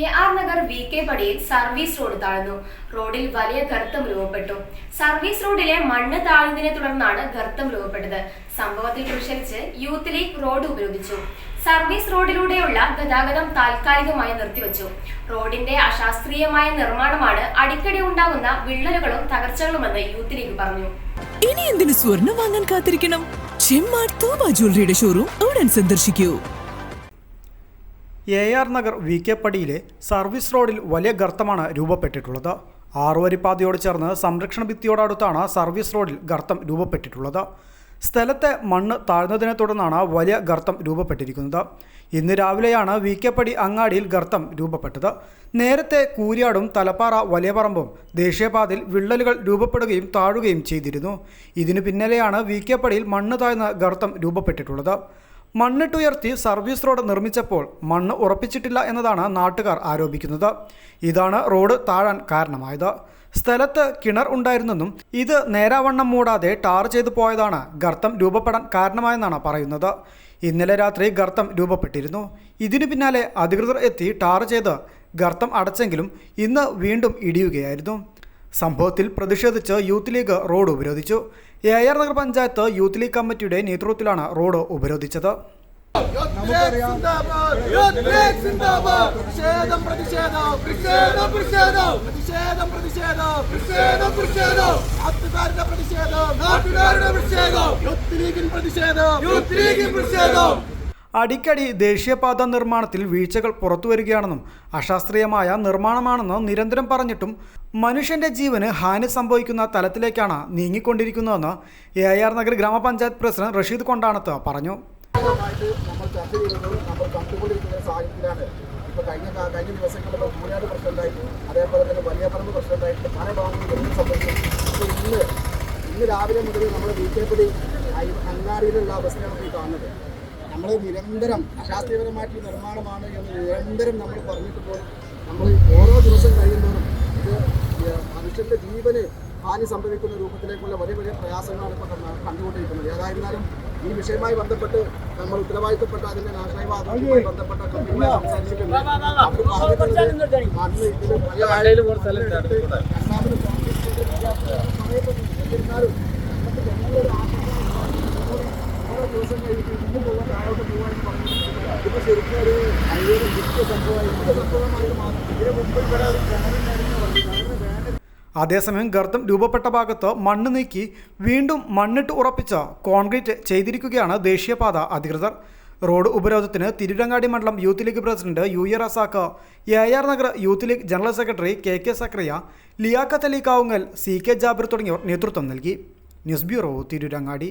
A R Nagar V K പടിയിൽ service road താഴ്ന്നു. റോഡിൽ വലിയ ഗർത്തം രൂപപ്പെട്ടു. സർവീസ് റോഡിലെ മണ്ണ് താഴ്ന്നതിനെ തുടർന്നാണ് ഗർത്തം രൂപപ്പെട്ടത്. സംഭവത്തിൽ പ്രതിഷേധിച്ച് യൂത്ത് ലീഗ് റോഡ് ഉപരോധിച്ചു. സർവീസ് റോഡിലൂടെയുള്ള ഗതാഗതം താൽക്കാലികമായി നിർത്തിവച്ചു. റോഡിന്റെ അശാസ്ത്രീയമായ നിർമ്മാണമാണ് അടിക്കടി ഉണ്ടാകുന്ന വിള്ളലുകളും തകർച്ചകളുമെന്ന് യൂത്ത് ലീഗ് പറഞ്ഞു. ഇനി എന്തിനു സ്വർണം വാങ്ങാൻ കാത്തിരിക്കണം? ചെമ്മാർ തോമ ജ്വല്ലറിയുടെ ഷോറൂം ഉടൻ സന്ദർശിക്കൂ. A R Nagar V K പടിയിലെ service റോഡിൽ വലിയ ഗർത്തമാണ് രൂപപ്പെട്ടിട്ടുള്ളത്. ആറുവരിപ്പാതയോട് ചേർന്ന് സംരക്ഷണ ഭിത്തിയോടടുത്താണ് സർവീസ് റോഡിൽ ഗർത്തം രൂപപ്പെട്ടിട്ടുള്ളത്. സ്ഥലത്തെ മണ്ണ് താഴ്ന്നതിനെ തുടർന്നാണ് വലിയ ഗർത്തം രൂപപ്പെട്ടിരിക്കുന്നത്. ഇന്ന് രാവിലെയാണ് വി കെ പടി അങ്ങാടിയിൽ ഗർത്തം രൂപപ്പെട്ടത്. നേരത്തെ കൂരിയാടും തലപ്പാറ വലിയപറമ്പും ദേശീയപാതയിൽ വിള്ളലുകൾ രൂപപ്പെടുകയും താഴുകയും ചെയ്തിരുന്നു. ഇതിനു പിന്നാലെയാണ് വി കെ പടിയിൽ മണ്ണ് താഴ്ന്ന ഗർത്തം രൂപപ്പെട്ടിട്ടുള്ളത്. മണ്ണിട്ടുയർത്തി സർവീസ് റോഡ് നിർമ്മിച്ചപ്പോൾ മണ്ണ് ഉറപ്പിച്ചിട്ടില്ല എന്നതാണ് നാട്ടുകാർ ആരോപിക്കുന്നത്. ഇതാണ് റോഡ് താഴാൻ കാരണമായത്. സ്ഥലത്ത് കിണർ ഉണ്ടായിരുന്നെന്നും ഇത് നേരാവണ്ണം മൂടാതെ ടാർ ചെയ്തു പോയതാണ് ഗർത്തം രൂപപ്പെടാൻ കാരണമായെന്നാണ് പറയുന്നത്. ഇന്നലെ രാത്രി ഗർത്തം രൂപപ്പെട്ടിരുന്നു. ഇതിനു പിന്നാലെ അധികൃതർ എത്തി ടാർ ചെയ്ത് ഗർത്തം അടച്ചെങ്കിലും ഇന്ന് വീണ്ടും ഇടിയുകയായിരുന്നു. സംഭവത്തിൽ പ്രതിഷേധിച്ച് യൂത്ത് ലീഗ് റോഡ് ഉപരോധിച്ചു. A R Nagar panchayat youth league കമ്മിറ്റിയുടെ നേതൃത്വത്തിലാണ് റോഡ് ഉപരോധിച്ചത്. പ്രതിഷേധം. അടിക്കടി ദേശീയപാത നിർമ്മാണത്തിൽ വീഴ്ചകൾ പുറത്തുവരികയാണെന്നും അശാസ്ത്രീയമായ നിർമ്മാണമാണെന്ന് നിരന്തരം പറഞ്ഞിട്ടും മനുഷ്യന്റെ ജീവന് ഹാനി സംഭവിക്കുന്ന തലത്തിലേക്കാണ് നീങ്ങിക്കൊണ്ടിരിക്കുന്നതെന്ന് എ ആർ നഗർ ഗ്രാമപഞ്ചായത്ത് പ്രസിഡന്റ് റഷീദ് കൊണ്ടാണത്ത് പറഞ്ഞു. ഇന്ന് രാവിലെ മുതൽ നമ്മുടെ വീട്ടിൽപ്പടി അങ്ങാടിയിലുള്ള അവസ്ഥയാണ് ഈ കാണുന്നത്. നമ്മൾ നിരന്തരം അശാസ്ത്രീയപരമായിട്ടുള്ള നിർമ്മാണമാണ് എന്ന് നിരന്തരം നമ്മൾ പറഞ്ഞിട്ട് പോലും നമ്മൾ ഓരോ ദിവസം കഴിയുമ്പോഴും ഇത് മനുഷ്യന്റെ മനുഷ്യന്റെ ജീവന് ഹാനി സംഭവിക്കുന്ന രൂപത്തിലേക്കുള്ള വലിയ വലിയ പ്രയാസങ്ങളാണ് ഇപ്പോൾ കണ്ടുകൊണ്ടിരിക്കുന്നത്. ഏതായിരുന്നാലും ഈ വിഷയവുമായി ബന്ധപ്പെട്ട് നമ്മൾ ഉത്തരവാദിത്തപ്പെട്ട അതിന്റെ നാഷണൽ വാദവുമായി ബന്ധപ്പെട്ട സംസാരിച്ചിട്ടുണ്ട്. അവർ മണ്ണ് ഇതിൽ പല രണ്ടാമത് സമയത്ത് എന്നിരുന്നാലും അതേസമയം ഗർത്തം രൂപപ്പെട്ട ഭാഗത്ത് മണ്ണ് നീക്കി വീണ്ടും മണ്ണിട്ട് ഉറപ്പിച്ച കോൺക്രീറ്റ് ചെയ്തിരിക്കുകയാണ് ദേശീയപാത അധികൃതർ. റോഡ് ഉപരോധത്തിന് തിരുരങ്ങാടി മണ്ഡലം youth league president U A Razak A R Nagar youth league general secretary K K Zakariya Liyaqat Ali Kavungal C K Jabir തുടങ്ങിയവർ നേതൃത്വം നൽകി. News bureau Tirurangadi.